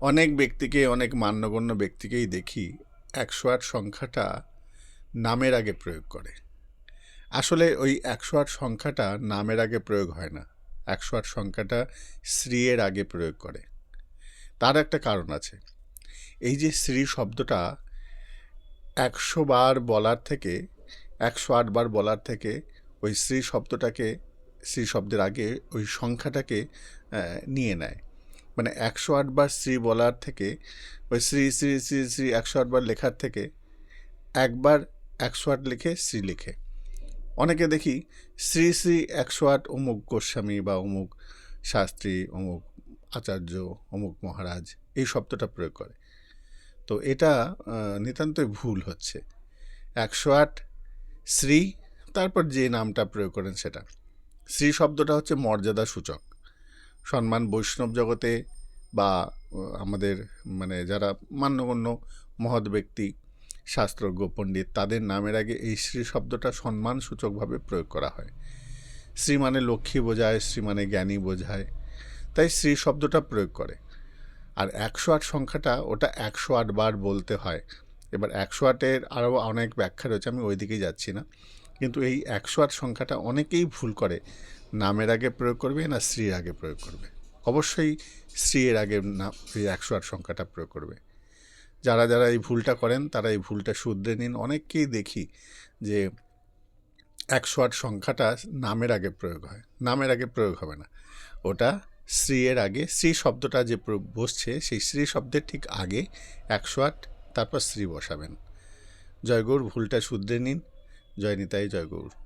অনেক ব্যক্তিকে, অনেক মান্যগণ্য ব্যক্তিকেই দেখি একশো আট সংখ্যাটা নামের আগে প্রয়োগ করে। আসলে ওই একশো আট সংখ্যাটা নামের আগে প্রয়োগ হয় না। একশো আট সংখ্যাটা শ্রীয়ের আগে প্রয়োগ করে। তার একটা কারণ আছে। এই যে শ্রী শব্দটা একশো বার বলার থেকে একশো আট বার বলার থেকে ওই শ্রী শব্দটাকে শ্রী শব্দের আগে ওই সংখ্যাটাকে নিয়ে নেয়। মানে একশো আটবার শ্রী বলার থেকে, ওই শ্রী শ্রী শ্রী শ্রী একশো আটবার লেখার থেকে একবার একশো আট লিখে শ্রী লিখে। অনেকে দেখি শ্রী শ্রী একশো আট অমুক গোস্বামী বা অমুক শাস্ত্রী, অমুক আচার্য, অমুক মহারাজ, এই শব্দটা প্রয়োগ করে। তো এটা নিতান্তই ভুল হচ্ছে। একশো আট শ্রী, তারপর যে নামটা প্রয়োগ করেন সেটা। শ্রী শব্দটা হচ্ছে মর্যাদা সূচক সম্মান বৈষ্ণব জগতে বা আমাদের মানে যারা মান্যগণ্য মহৎ ব্যক্তি, শাস্ত্রজ্ঞ, পণ্ডিত, তাদের নামের আগে এই শ্রী শব্দটা সম্মান সূচকভাবে প্রয়োগ করা হয়। শ্রী মানে লক্ষ্মী বোঝায় শ্রী মানে জ্ঞানী বোঝায়, তাই শ্রী শব্দটা প্রয়োগ করে। আর একশো আট সংখ্যাটা ওটা একশো আট বার বলতে হয়। এবার একশো আটের আরও অনেক ব্যাখ্যা রয়েছে, আমি ওই দিকেই যাচ্ছি না। কিন্তু এই একশো আট সংখ্যাটা অনেকেই ভুল করে। নামের আগে প্রয়োগ করবে না শ্রীর আগে প্রয়োগ করবে। অবশ্যই স্ত্রীর আগে না, এই একশো আট সংখ্যাটা প্রয়োগ করবে। যারা যারা এই ভুলটা করেন, তারা এই ভুলটা শুধরে নিন। অনেককেই দেখি যে একশো আট সংখ্যাটা নামের আগে প্রয়োগ হয়। নামের আগে প্রয়োগ হবে না। ওটা শ্রী এর আগে শ্রী শব্দটা যে বসছে, সেই শ্রী শব্দের ঠিক আগে একশো আট, তারপর শ্রী বসাবেন। জয়গৌর ভুলটা শুধরে নিন। জয় নিতাই জয়গৌর।